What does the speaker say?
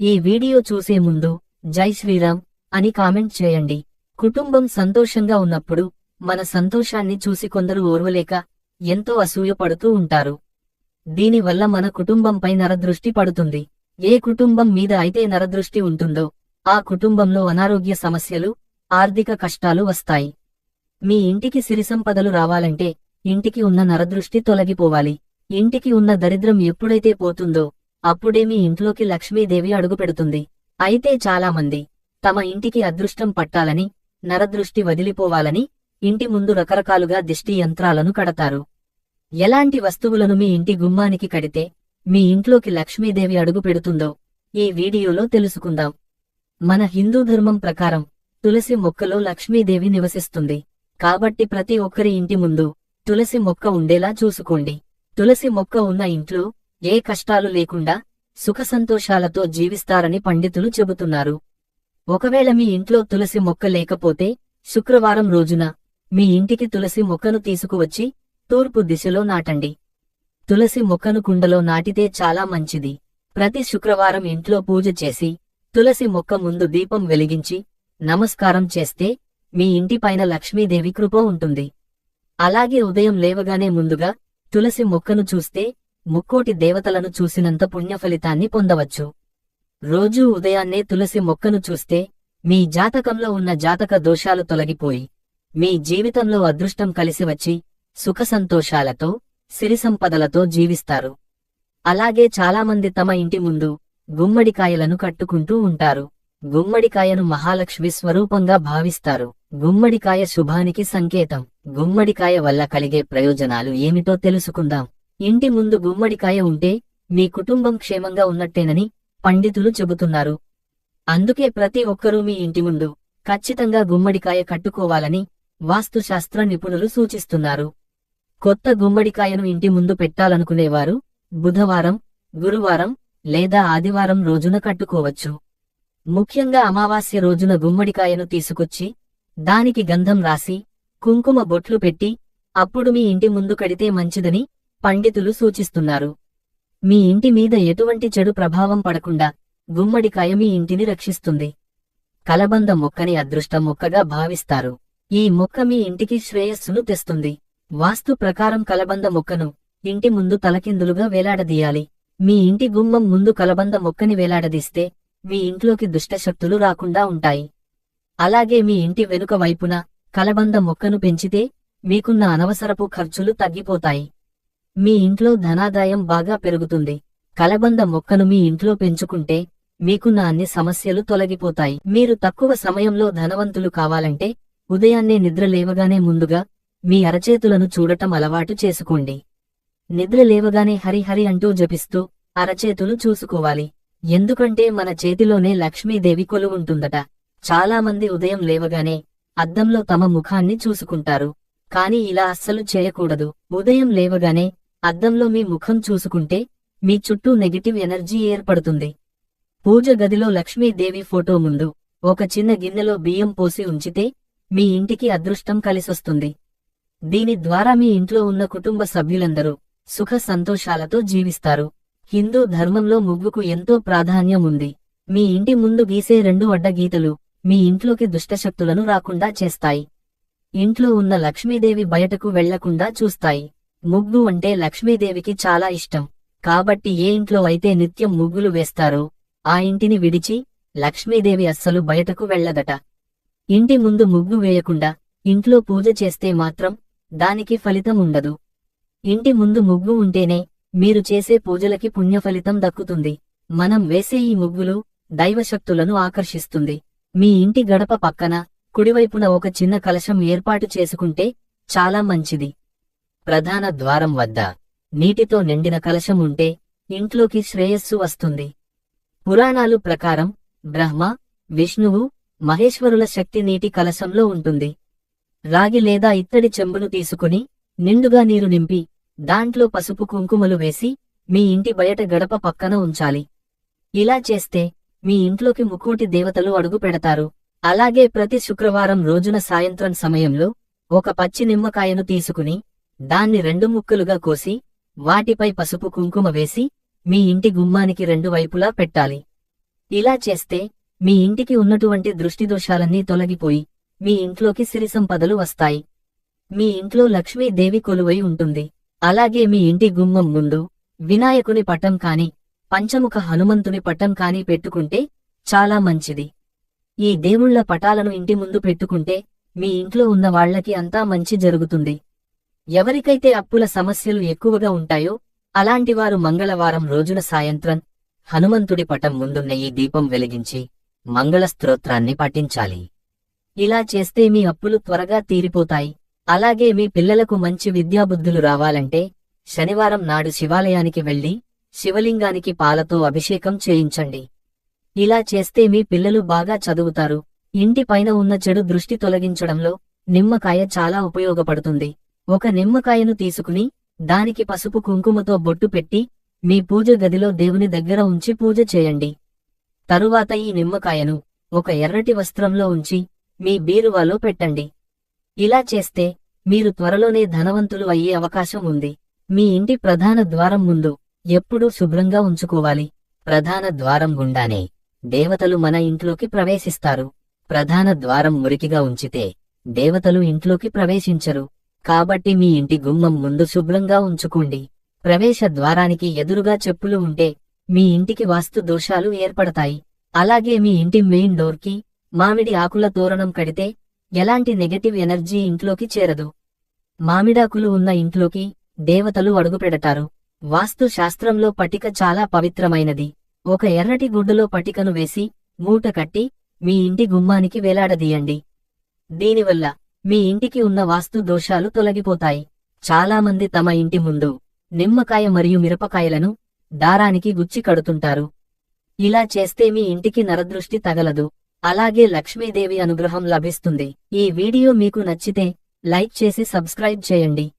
ఈ వీడియో చూసే ముందు జై శ్రీరామ్ అని కామెంట్ చేయండి. కుటుంబం సంతోషంగా ఉన్నప్పుడు మన సంతోషాన్ని చూసి కొందరు ఓర్వలేక ఎంతో అసూయపడుతూ ఉంటారు. దీనివల్ల మన కుటుంబంపై నరదృష్టి పడుతుంది. ఏ కుటుంబం మీద అయితే నరదృష్టి ఉంటుందో ఆ కుటుంబంలో అనారోగ్య సమస్యలు ఆర్థిక కష్టాలు వస్తాయి. మీ ఇంటికి సిరిసంపదలు రావాలంటే ఇంటికి ఉన్న నరదృష్టి తొలగిపోవాలి. ఇంటికి ఉన్న దరిద్రం ఎప్పుడైతే పోతుందో అప్పుడే మీ ఇంట్లోకి లక్ష్మీదేవి అడుగుపెడుతుంది అయితే చాలామంది తమ ఇంటికి అదృష్టం పట్టాలని నరదృష్టి వదిలిపోవాలని ఇంటి ముందు రకరకాలుగా దిష్టి యంత్రాలను కడతారు. ఎలాంటి వస్తువులను మీ ఇంటి గుమ్మానికి కడితే మీ ఇంట్లోకి లక్ష్మీదేవి అడుగు పెడుతుందో ఈ వీడియోలో తెలుసుకుందాం. మన హిందూ ధర్మం ప్రకారం తులసి మొక్కలో లక్ష్మీదేవి నివసిస్తుంది. కాబట్టి ప్రతి ఒక్కరి ఇంటి ముందు తులసి మొక్క ఉండేలా చూసుకోండి. తులసి మొక్క ఉన్న ఇంట్లో ఏ కష్టాలు లేకుండా సుఖ సంతోషాలతో జీవిస్తారని పండితులు చెబుతున్నారు. ఒకవేళ మీ ఇంట్లో తులసి మొక్క లేకపోతే శుక్రవారం రోజున మీ ఇంటికి తులసి మొక్కను తీసుకువచ్చి తూర్పు దిశలో నాటండి. తులసి మొక్కను కుండలో నాటితే చాలా మంచిది. ప్రతి శుక్రవారం ఇంట్లో పూజ చేసి తులసి మొక్క ముందు దీపం వెలిగించి నమస్కారం చేస్తే మీ ఇంటిపైన లక్ష్మీదేవి కృప ఉంటుంది. అలాగే ఉదయం లేవగానే ముందుగా తులసి మొక్కను చూస్తే ముక్కోటి దేవతలను చూసినంత పుణ్యఫలితాన్ని పొందవచ్చు. రోజూ ఉదయాన్నే తులసి మొక్కను చూస్తే మీ జాతకంలో ఉన్న జాతక దోషాలు తొలగిపోయి మీ జీవితంలో అదృష్టం కలిసివచ్చి సుఖసంతోషాలతో సిరిసంపదలతో సిరి సంపదలతో జీవిస్తారు. అలాగే చాలామంది తమ ఇంటి ముందు గుమ్మడికాయలను కట్టుకుంటూ ఉంటారు. గుమ్మడికాయను మహాలక్ష్మి స్వరూపంగా భావిస్తారు. గుమ్మడికాయ శుభానికి సంకేతం. గుమ్మడికాయ వల్ల కలిగే ప్రయోజనాలు ఏమిటో తెలుసుకుందాం. ఇంటి ముందు గుమ్మడికాయ ఉంటే మీ కుటుంబం క్షేమంగా ఉన్నట్టేనని పండితులు చెబుతున్నారు. అందుకే ప్రతి ఒక్కరూ మీ ఇంటి ముందు ఖచ్చితంగా గుమ్మడికాయ కట్టుకోవాలని వాస్తుశాస్త్ర నిపుణులు సూచిస్తున్నారు. కొత్త గుమ్మడికాయను ఇంటి ముందు పెట్టాలనుకునేవారు బుధవారం గురువారం లేదా ఆదివారం రోజున కట్టుకోవచ్చు. ముఖ్యంగా అమావాస్య రోజున గుమ్మడికాయను తీసుకొచ్చి దానికి గంధం రాసి కుంకుమ బొట్లు పెట్టి అప్పుడు మీ ఇంటి ముందు కడితే మంచిదని పండితులు సూచిస్తున్నారు. మీ ఇంటి మీద ఎటువంటి చెడు ప్రభావం పడకుండా గుమ్మడికాయ మీ ఇంటిని రక్షిస్తుంది. కలబంద మొక్కని అదృష్ట మొక్కగా భావిస్తారు. ఈ మొక్క మీ ఇంటికి శ్రేయస్సును తెస్తుంది. వాస్తు ప్రకారం కలబంద మొక్కను ఇంటి ముందు తలకిందులుగా వేలాడదీయాలి. మీ ఇంటి గుమ్మం ముందు కలబంద మొక్కని వేలాడదీస్తే మీ ఇంట్లోకి దుష్టశక్తులు రాకుండా ఉంటాయి. అలాగే మీ ఇంటి వెనుక వైపున కలబంద మొక్కను పెంచితే మీకున్న అనవసరపు ఖర్చులు తగ్గిపోతాయి. మీ ఇంట్లో ధనాదాయం బాగా పెరుగుతుంది. కలబంద మొక్కను మీ ఇంట్లో పెంచుకుంటే మీకున్న అన్ని సమస్యలు తొలగిపోతాయి. మీరు తక్కువ సమయంలో ధనవంతులు కావాలంటే ఉదయాన్నే నిద్ర లేవగానే ముందుగా మీ అరచేతులను చూడటం అలవాటు చేసుకోండి. నిద్ర లేవగానే హరిహరి అంటూ జపిస్తూ అరచేతులు చూసుకోవాలి. ఎందుకంటే మన చేతిలోనే లక్ష్మీదేవి కొలువుంటుందట చాలామంది ఉదయం లేవగానే అద్దంలో తమ ముఖాన్ని చూసుకుంటారు. కాని ఇలా అస్సలు చేయకూడదు. ఉదయం లేవగానే అద్దంలో మీ ముఖం చూసుకుంటే మీ చుట్టూ నెగిటివ్ ఎనర్జీ ఏర్పడుతుంది. పూజ గదిలో లక్ష్మీదేవి ఫోటో ముందు ఒక చిన్న గిన్నెలో బియ్యం పోసి ఉంచితే మీ ఇంటికి అదృష్టం కలిసొస్తుంది. దీని ద్వారా మీ ఇంట్లో ఉన్న కుటుంబ సభ్యులందరూ సుఖ సంతోషాలతో జీవిస్తారు. హిందూ ధర్మంలో ముగ్గుకు ఎంతో ప్రాధాన్యం ఉంది. మీ ఇంటి ముందు గీసే రెండు అడ్డగీతలు మీ ఇంట్లోకి దుష్టశక్తులను రాకుండా చేస్తాయి. ఇంట్లో ఉన్న లక్ష్మీదేవి బయటకు వెళ్ళకుండా చూస్తాయి. ముగ్గు అంటే లక్ష్మీదేవికి చాలా ఇష్టం. కాబట్టి ఏ ఇంట్లో అయితే నిత్యం ముగ్గులు వేస్తారో ఆ ఇంటిని విడిచి లక్ష్మీదేవి అస్సలు బయటకు వెళ్ళదట ఇంటి ముందు ముగ్గు వేయకుండా ఇంట్లో పూజ చేస్తే మాత్రం దానికి ఫలితం ఉండదు. ఇంటి ముందు ముగ్గు ఉంటేనే మీరు చేసే పూజలకి పుణ్యఫలితం దక్కుతుంది. మనం వేసే ఈ ముగ్గులు దైవశక్తులను ఆకర్షిస్తుంది. మీ ఇంటి గడప పక్కన కుడివైపున ఒక చిన్న కలశం ఏర్పాటు చేసుకుంటే చాలా మంచిది. ప్రధాన ద్వారం వద్ద నీటితో నిండిన కలశం ఉంటే ఇంట్లోకి శ్రేయస్సు వస్తుంది. పురాణాలు ప్రకారం బ్రహ్మ విష్ణువు మహేశ్వరుల శక్తి నీటి కలశంలో ఉంటుంది. రాగి లేదా ఇత్తడి చెంబును తీసుకుని నిండుగా నీరు నింపి దాంట్లో పసుపు కుంకుమలు వేసి మీ ఇంటి బయట గడప పక్కన ఉంచాలి. ఇలా చేస్తే మీ ఇంట్లోకి ముక్కోటి దేవతలు అడుగు పెడతారు. అలాగే ప్రతి శుక్రవారం రోజున సాయంత్రం సమయంలో ఒక పచ్చి నిమ్మకాయను తీసుకుని దాన్ని రెండు ముక్కలుగా కోసి వాటిపై పసుపు కుంకుమ వేసి మీ ఇంటి గుమ్మానికి రెండు వైపులా పెట్టాలి. ఇలా చేస్తే మీ ఇంటికి ఉన్నటువంటి దృష్టిదోషాలన్నీ తొలగిపోయి మీ ఇంట్లోకి సిరి సంపదలు వస్తాయి. మీ ఇంట్లో లక్ష్మీదేవి కొలువై ఉంటుంది. అలాగే మీ ఇంటి గుమ్మం ముందు వినాయకుని పటం కాని పంచముఖ హనుమంతుని పటం కాని పెట్టుకుంటే చాలా మంచిది. ఈ దేవుళ్ళ పటాలను ఇంటి ముందు పెట్టుకుంటే మీ ఇంట్లో ఉన్న వాళ్ళకి అంతా మంచి జరుగుతుంది. ఎవరికైతే అప్పుల సమస్యలు ఎక్కువగా ఉంటాయో అలాంటివారు మంగళవారం రోజున సాయంత్రం హనుమంతుడి పటం ముందున్న ఈ దీపం వెలిగించి మంగళ స్తోత్రాన్ని పఠించాలి. ఇలా చేస్తే మీ అప్పులు త్వరగా తీరిపోతాయి. అలాగే మీ పిల్లలకు మంచి విద్యాబుద్ధులు రావాలంటే శనివారం నాడు శివాలయానికి వెళ్ళి శివలింగానికి పాలతో అభిషేకం చేయించండి. ఇలా చేస్తే మీ పిల్లలు బాగా చదువుతారు. ఇంటి పైన ఉన్న చెడు దృష్టి తొలగించడంలో నిమ్మకాయ చాలా ఉపయోగపడుతుంది. ఒక నిమ్మకాయను తీసుకుని దానికి పసుపు కుంకుమతో బొట్టు పెట్టి మీ పూజ గదిలో దేవుని దగ్గర ఉంచి పూజ చేయండి. తరువాత ఈ నిమ్మకాయను ఒక ఎర్రటి వస్త్రంలో ఉంచి మీ బీరువాలో పెట్టండి. ఇలా చేస్తే మీరు త్వరలోనే ధనవంతులు అయ్యే అవకాశం ఉంది. మీ ఇంటి ప్రధాన ద్వారం ముందు ఎప్పుడూ శుభ్రంగా ఉంచుకోవాలి. ప్రధాన ద్వారం గుండానే దేవతలు మన ఇంట్లోకి ప్రవేశిస్తారు. ప్రధాన ద్వారం మురికిగా ఉంచితే దేవతలు ఇంట్లోకి ప్రవేశించరు. కాబట్టి మీ ఇంటి గుమ్మం ముందు శుభ్రంగా ఉంచుకోండి. ప్రవేశ ద్వారానికి ఎదురుగా చెప్పులు ఉంటే మీ ఇంటికి వాస్తు దోషాలు ఏర్పడతాయి. అలాగే మీ ఇంటి మెయిన్ డోర్కి మామిడి ఆకుల తోరణం కడితే ఎలాంటి నెగటివ్ ఎనర్జీ ఇంట్లోకి చేరదు. మామిడాకులు ఉన్న ఇంట్లోకి దేవతలు అడుగుపెడతారు. వాస్తు శాస్త్రంలో పటిక చాలా పవిత్రమైనది. ఒక ఎర్రటి గుడ్డలో పటికను వేసి మూట కట్టి మీ ఇంటి గుమ్మానికి వేలాడదీయండి. దీనివల్ల మీ ఇంటికి ఉన్న వాస్తు దోషాలు తొలగిపోతాయి. చాలామంది తమ ఇంటి ముందు నిమ్మకాయ మరియు మిరపకాయలను దారానికి గుచ్చి కడుతుంటారు. ఇలా చేస్తే మీ ఇంటికి నరదృష్టి తగలదు. అలాగే లక్ష్మీదేవి అనుగ్రహం లభిస్తుంది. ఈ వీడియో మీకు నచ్చితే లైక్ చేసి సబ్స్క్రైబ్ చేయండి.